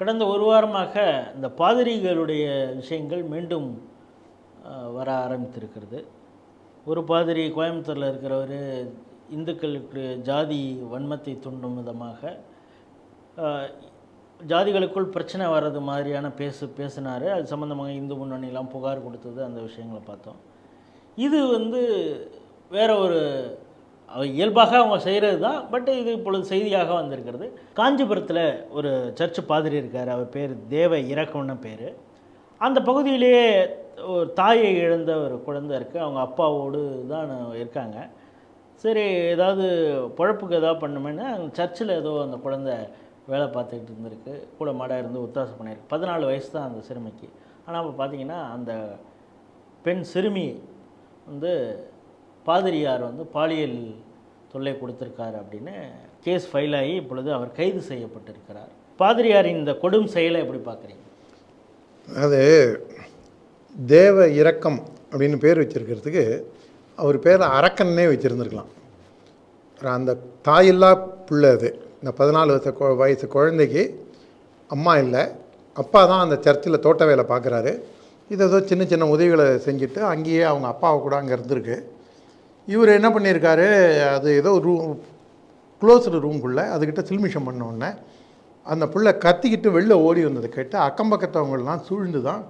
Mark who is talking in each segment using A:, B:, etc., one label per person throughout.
A: கடந்த ஒரு வாரமாக இந்த பாதிரிகளுடைய விஷயங்கள் மீண்டும் வர ஆரம்பித்திருக்கிறது. ஒரு பாதிரி கோயம்புத்தூரில் இருக்கிறவர் இந்துக்களுக்கு ஜாதி வன்மத்தை தூண்டும் விதமாக ஜாதிகளுக்குள் பிரச்சனை வர்றது மாதிரியான பேசு பேசினார். அது சம்மந்தமாக இந்து முன்னணிலாம் புகார் கொடுத்தது அந்த விஷயங்களை பார்த்தோம். இது வந்து வேற ஒரு இயல்பாக அவங்க செய்கிறது தான் பட் இது இப்பொழுது செய்தியாக வந்திருக்கிறது. காஞ்சிபுரத்தில் ஒரு சர்ச் பாதிரி இருக்கார் அவர் பேர் தேவ இறக்கம்னு பேர். அந்த பகுதியிலேயே ஒரு தாயை இழந்த ஒரு குழந்தை இருக்குது அவங்க அப்பாவோடு தான் இருக்காங்க. சரி ஏதாவது பொழப்புக்கு ஏதாவது பண்ணுமேன்னு அந்த சர்ச்சில் ஏதோ அந்த குழந்தை வேலை பார்த்துக்கிட்டு இருந்திருக்கு கூட மாடாக இருந்து ஒத்தாசை பண்ணியிருக்கு. பதினாலு வயசு தான் அந்த சிறுமிக்கு. ஆனால் இப்போ பார்த்தீங்கன்னா அந்த பெண் சிறுமி வந்து பாதிரியார் வந்து பாலியல் தொல்லை கொடுத்துருக்கார் அப்படின்னு கேஸ் ஃபைல் ஆகி இப்பொழுது அவர் கைது செய்யப்பட்டிருக்கிறார். பாதிரியாரின் இந்த கொடும் செயலை எப்படி பார்க்குறீங்க?
B: அது தேவ இரக்கம் அப்படின்னு பேர் வச்சுருக்கிறதுக்கு அவர் பேர் அரக்கன்னே வச்சுருந்துருக்கலாம். அந்த தாயில்லா பிள்ளை அது. இந்த பதினாலு வயசு வயசு குழந்தைக்கு அம்மா இல்லை. அப்பா தான் அந்த சர்ச்சில் தோட்ட வேலை பார்க்குறாரு. இது ஏதோ சின்ன சின்ன உதவிகளை செஞ்சுட்டு அங்கேயே அவங்க அப்பாவை கூட அங்கே இருந்திருக்கு. இவர் என்ன பண்ணியிருக்காரு அது ஏதோ ரூம் க்ளோஸ்டு ரூம்குள்ளே அதுக்கிட்ட சில்மிஷம் பண்ண உடனே அந்த புள்ள கத்திக்கிட்டு வெளில ஓடி வந்ததை கேட்டு அக்கம் பக்கத்தவங்கள்லாம் சூழ்ந்து தான்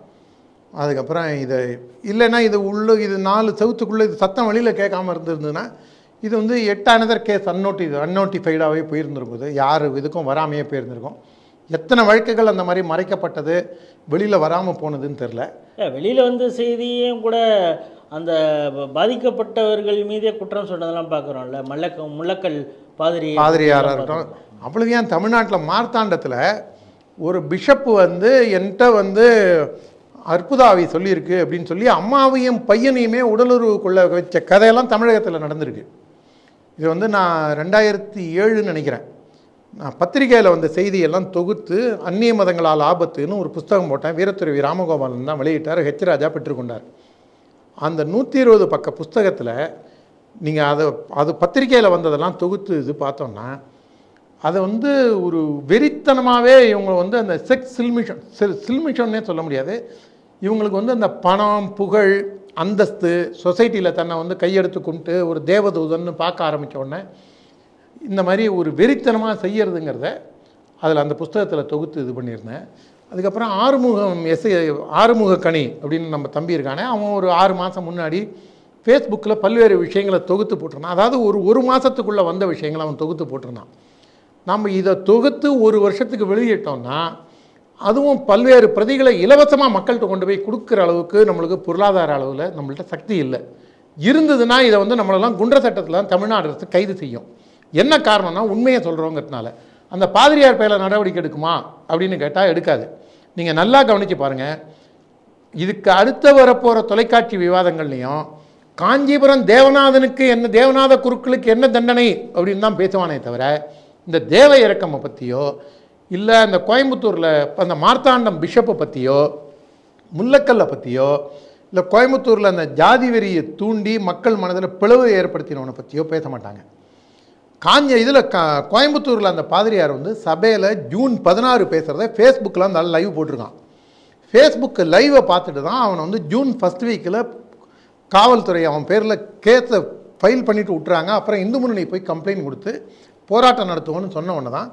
B: அதுக்கப்புறம் இதை இல்லைன்னா இது உள்ள இது நாலு சவுத்துக்குள்ளே இது சத்தம் வழியில் கேட்காம இருந்திருந்ததுன்னா இது வந்து எட்டானதர் கேஸ் அன்னோட்டி அன்னோட்டிஃபைடாகவே போயிருந்துருக்குது யார் இதுக்கும் வராமையே போயிருந்திருக்கும். எத்தனை வழக்குகள் அந்த மாதிரி மறைக்கப்பட்டது? வெளியில் வராமல் போனதுன்னு தெரில
A: வெளியில் வந்த செய்தியும் கூட அந்த பாதிக்கப்பட்டவர்கள் மீதே குற்றம் சொன்னதெல்லாம் பார்க்குறோம்ல. மல்லக்க முள்ளக்கல் பாதிரி
B: பாதிரியாராக இருக்கட்டும். அவ்வளவு ஏன் தமிழ்நாட்டில் மார்த்தாண்டத்தில் ஒரு பிஷப்பு வந்து என்கிட்ட வந்து அற்புதாவி சொல்லியிருக்கு அப்படின்னு சொல்லி அம்மாவையும் பையனையுமே உடலுறவு கொள்ள வச்ச கதையெல்லாம் தமிழகத்தில் நடந்திருக்கு. இது வந்து நான் ரெண்டாயிரத்தி ஏழுன்னு நினைக்கிறேன். நான் பத்திரிகையில் வந்த செய்தியெல்லாம் தொகுத்து அந்நிய மதங்களால் ஆபத்துன்னு ஒரு புஸ்தகம் போட்டேன். வீரத்துறை வி. ராமகோபாலன் தான் வெளியிட்டார். ஹெச் ராஜா பெற்றுக்கொண்டார். அந்த நூற்றி இருபது பக்க புஸ்தகத்தில் நீங்கள் அதை அது பத்திரிக்கையில் வந்ததெல்லாம் தொகுத்து இது பார்த்தோம்னா அதை வந்து ஒரு வெறித்தனமாகவே இவங்க வந்து அந்த செக்ஸ் சில்மிஷன் சில் சில்மிஷன்னே சொல்ல முடியாது. இவங்களுக்கு வந்து அந்த பணம் புகழ் அந்தஸ்து சொசைட்டியில் தன்னை வந்து கையெடுத்து கும்பிட்டு ஒரு தேவதூதன்னு பார்க்க ஆரம்பித்த உடனே இந்த மாதிரி ஒரு வெறித்தனமாக செய்யறதுங்கிறத அதில் அந்த புஸ்தகத்தில் தொகுத்து இது பண்ணியிருந்தேன். அதுக்கப்புறம் ஆறுமுகம் எஸ்ஐ ஆறுமுக கனி அப்படின்னு நம்ம தம்பி இருக்கானே அவன் ஒரு ஆறு மாதம் முன்னாடி ஃபேஸ்புக்கில் பல்வேறு விஷயங்களை தொகுத்து போட்டிருந்தான். அதாவது ஒரு ஒரு மாதத்துக்குள்ளே வந்த விஷயங்களை அவன் தொகுத்து போட்டிருந்தான். நம்ம இதை தொகுத்து ஒரு வருஷத்துக்கு வெளியிட்டோம்னா அதுவும் பல்வேறு பிரதிகளை இலவசமாக மக்கள்கிட்ட கொண்டு போய் கொடுக்குற அளவுக்கு நம்மளுக்கு பொருளாதார அளவில் நம்மள்ட்ட சக்தி இல்லை. இருந்ததுன்னா இதை வந்து நம்மளெல்லாம் குன்ற சட்டத்தில் தான் தமிழ்நாடு அரசு கைது செய்யும். என்ன காரணம்னா உண்மையை சொல்கிறோங்கிறதுனால அந்த பாதிரியார் பேரில் நடவடிக்கை எடுக்குமா அப்படின்னு கேட்டால் எடுக்காது. நீங்கள் நல்லா கவனித்து பாருங்கள் இதுக்கு அடுத்து வரப்போகிற தொலைக்காட்சி விவாதங்கள்லையும் காஞ்சிபுரம் தேவநாதனுக்கு என்ன தேவநாத குருக்களுக்கு என்ன தண்டனை அப்படின்னு தான் பேசுவானே தவிர இந்த தேவ இறக்கமை பற்றியோ இல்லை அந்த கோயம்புத்தூரில் அந்த மார்த்தாண்டம் பிஷப்பை பற்றியோ முல்லக்கல்லை பற்றியோ இல்லை கோயம்புத்தூரில் அந்த ஜாதி வெறியை தூண்டி மக்கள் மனதில் பிளவு ஏற்படுத்தினவனை பற்றியோ பேச மாட்டாங்க. காஞ்ச இதில் க கோயம்புத்தூரில் அந்த பாதிரியார் வந்து சபையில் ஜூன் பதினாறு பேசுகிறத ஃபேஸ்புக்கில் அந்த லைவ் போட்டிருக்கான். ஃபேஸ்புக்கு லைவை பார்த்துட்டு தான் அவனை வந்து ஜூன் ஃபஸ்ட் வீக்கில் காவல்துறை அவன் பேரில் கேஸை ஃபைல் பண்ணிட்டு விட்டுறாங்க. அப்புறம் இந்து முன்னணி போய் கம்ப்ளைண்ட் கொடுத்து போராட்டம் நடத்துவோன்னு சொன்ன உடனே தான்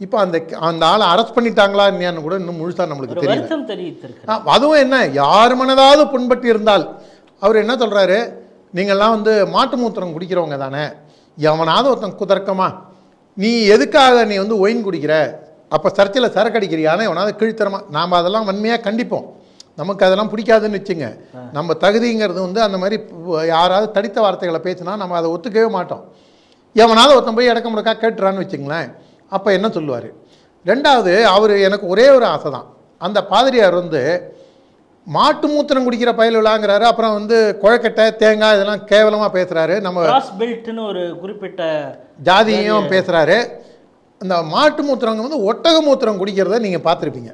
B: இப்போ அந்த அந்த ஆளை அரெஸ்ட் பண்ணிட்டாங்களா இல்லையான்னு கூட இன்னும் முழுசாக நம்மளுக்கு ஆ, அதுவும் என்ன யார் மனதாவது புண்பட்டு இருந்தால் அவர் என்ன சொல்கிறாரு நீங்கள்லாம் வந்து மாட்டு மூத்திரம் குடிக்கிறவங்க தானே. எவனாவது ஒருத்தன் குதர்க்கமா நீ எதுக்காக நீ வந்து ஒயின் குடிக்கிற? அப்போ சர்ச்சில் சரக்கு அடிக்கிறியானே எவனாவது கீழ்த்தரமா? நாம் அதெல்லாம் வன்மையாக கண்டிப்போம். நமக்கு அதெல்லாம் பிடிக்காதுன்னு வச்சுங்க. நம்ம தகுதிங்கிறது வந்து அந்த மாதிரி யாராவது தடித்த வார்த்தைகளை பேசினா நம்ம அதை ஒத்துக்கவே மாட்டோம். எவனாவது ஒருத்தன் போய் இடக்க முடக்கா கேட்டுறான்னு வச்சுங்களேன் அப்போ என்ன சொல்லுவார்? ரெண்டாவது அவர் எனக்கு ஒரே ஒரு ஆசை தான் அந்த பாதிரியார் வந்து மாட்டு மூத்திரம் குடிக்கிற பயல் விழாங்கிறாரு. அப்புறம் வந்து குழக்கட்டை தேங்காய் இதெல்லாம் கேவலமாக பேசுகிறாரு நம்ம
A: கிராஸ் பெல்ட்னு ஒரு குறிப்பிட்ட
B: ஜாதியையும் பேசுகிறாரு அந்த மாட்டு மூத்திரங்க வந்து ஒட்டக மூத்திரம் குடிக்கிறத நீங்கள் பார்த்துருப்பீங்க.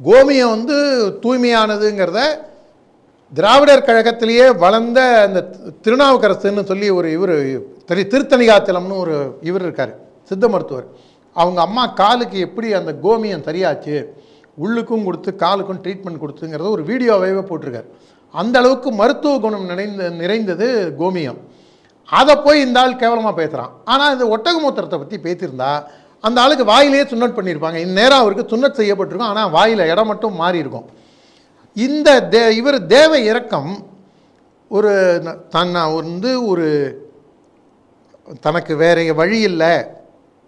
B: கோமியம் வந்து தூய்மையானதுங்கிறத திராவிடர் கழகத்திலேயே வளர்ந்த அந்த திருநாவுக்கரசுன்னு சொல்லி ஒரு இவர் திரு திருத்தணிகாத்திலம்னு ஒரு இவர் இருக்கார் சித்த மருத்துவர். அவங்க அம்மா காலுக்கு எப்படி அந்த கோமியம் சரியாச்சு? உள்ளுக்கும் கொடுத்து காலுக்கும் ட்ரீட்மெண்ட் கொடுத்துங்கிறத ஒரு வீடியோவே போட்டிருக்காரு. அந்த அளவுக்கு மருத்துவ குணம் நிறைந்த நிறைந்தது கோமியம். அதை போய் இந்த ஆள் கேவலமாக பேசுகிறான் ஆனால் இந்த ஒட்டகமூத்திரத்தை பற்றி பேசியிருந்தா அந்த ஆளுக்கு வாயிலேயே சுண்ணட் பண்ணியிருப்பாங்க. இந்நேரம் அவருக்கு சுண்ணட் செய்யப்பட்டிருக்கும். ஆனால் வாயில் இடம் மட்டும் மாறி இருக்கும். இந்த தே இவர் தேவ இறக்கம் ஒரு தன்னை வந்து ஒரு தனக்கு வேற வழி இல்லை.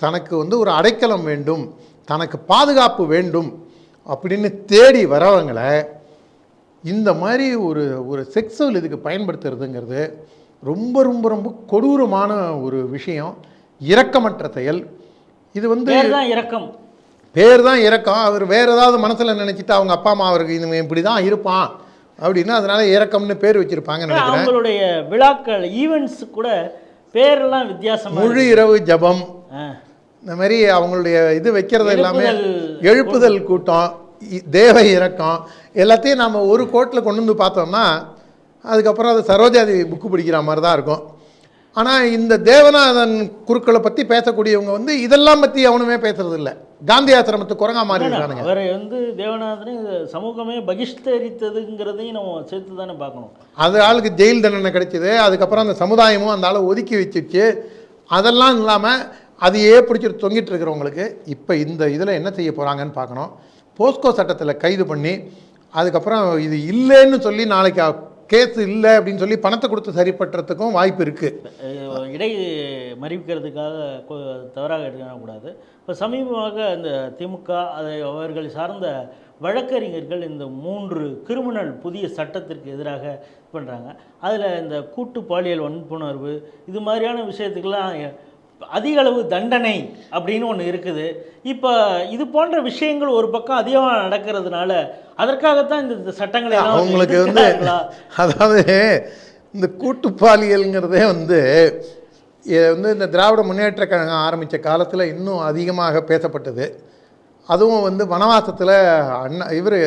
B: தனக்கு வந்து ஒரு அடைக்கலம் வேண்டும். தனக்கு பாதுகாப்பு வேண்டும். அப்படின்னு தேடி வரவங்களை இந்த மாதிரி ஒரு ஒரு செக்ஸுவல் இதுக்கு பயன்படுத்துறதுங்கிறது ரொம்ப ரொம்ப ரொம்ப கொடூரமான ஒரு விஷயம். இரக்கமற்ற செயல். இது வந்து
A: இரக்கம்.
B: பேர் தான் இறக்கம் அவர் வேற ஏதாவது மனசில் நினச்சிட்டு அவங்க அப்பா அம்மா அவருக்கு இவன் இப்படி தான் இருப்பான் அப்படின்னா அதனால இறக்கம்னு பேர் வச்சிருப்பாங்கன்னு நினைக்கிறேன்.
A: அவங்களுடைய விழாக்கள் ஈவெண்ட்ஸ் கூட பேரெல்லாம் வித்தியாசமா
B: முழு இரவு ஜபம். இந்த மாதிரி அவங்களுடைய இது வைக்கிறது எல்லாமே
A: எழுப்புதல்
B: கூட்டம் தேவ இறக்கம் எல்லாத்தையும் நாம் ஒரு கோட்டில் கொண்டு வந்து பார்த்தோம்னா அதுக்கப்புறம் அது சரோஜாதேவி புக்கு படிக்கிற மாதிரி தான் இருக்கும். ஆனால் இந்த தேவநாதன் குருக்களை பற்றி பேசக்கூடியவங்க வந்து இதெல்லாம் பற்றி அவனுமே பேசுறது இல்ல காந்தி ஆசிரமத்து குரங்கா மாறி இருக்கானுங்க.
A: அவரை வந்து தேவநாதனை சமூகமே பகிஷ்கரித்ததுங்கிறதையும் நம்ம சேர்த்து தானே பார்க்கணும்.
B: அது ஆளுக்கு ஜெயில் தண்டனை கிடைச்சிது அதுக்கப்புறம் அந்த சமுதாயமும் அந்த ஆளை ஒதுக்கி வச்சிருச்சு அதெல்லாம் இல்லாமல் அதையே பிடிச்சிட்டு தொங்கிட்டு இருக்கிறவங்களுக்கு இப்போ இந்த இதில் என்ன செய்ய போகிறாங்கன்னு பார்க்கணும். போஸ்கோ சட்டத்தில் கைது பண்ணி அதுக்கப்புறம் இது இல்லைன்னு சொல்லி நாளைக்கு கேஸ் இல்லை அப்படின்னு சொல்லி பணத்தை கொடுத்து சரி வாய்ப்பு இருக்குது
A: இடை மறிவிக்கிறதுக்காக தவறாக எடுக்கக்கூடாது இப்போ சமீபமாக இந்த திமுக அதை அவர்கள் சார்ந்த வழக்கறிஞர்கள் இந்த மூன்று கிரிமினல் புதிய சட்டத்திற்கு எதிராக பண்ணுறாங்க அதில் இந்த கூட்டு பாலியல் வன்புணர்வு இது மாதிரியான விஷயத்துக்கெல்லாம் அதிக அளவு தண்டனை அப்படின்னு ஒன்று இருக்குது. இப்போ இது போன்ற விஷயங்கள் ஒரு பக்கம் அதிகமாக நடக்கிறதுனால அதற்காகத்தான் இந்த சட்டங்களை
B: அவங்களுக்கு வந்து? அதாவது இந்த கூட்டு பாலியல்ங்கிறதே வந்து இது வந்து இந்த திராவிட முன்னேற்ற கழகம் ஆரம்பித்த காலத்தில் இன்னும் அதிகமாக பேசப்பட்டது. அதுவும் வந்து வனவாசத்தில் அண்ணா இவர்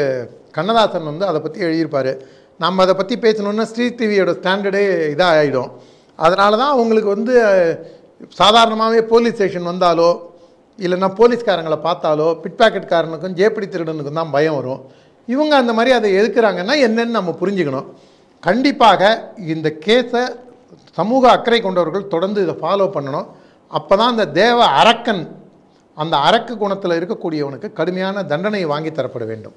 B: கண்ணதாசன் வந்து அதை பற்றி எழுதியிருப்பார். நம்ம அதை பற்றி பேசணுன்னா ஸ்ரீ டிவியோட ஸ்டாண்டர்டே இதாக ஆகிடும் அதனால தான் அவங்களுக்கு வந்து சாதாரணமாகவே போலீஸ் ஸ்டேஷன் வந்தாலோ இல்லைன்னா போலீஸ்காரங்களை பார்த்தாலோ பிட் பாக்கெட்காரனுக்கும் ஜேப்படி திருடனுக்கும் தான் பயம் வரும். இவங்க அந்த மாதிரி அதை எதுக்குறாங்கன்னா என்னன்னு நம்ம புரிஞ்சுக்கணும். கண்டிப்பாக இந்த கேஸை சமூக அக்கறை கொண்டவர்கள் தொடர்ந்து இதை ஃபாலோ பண்ணணும். அப்போ தான் அந்த தேவ அரக்கன் அந்த அரக்கு குணத்தில் இருக்கக்கூடியவனுக்கு கடுமையான தண்டனை வாங்கி தரப்பட வேண்டும்.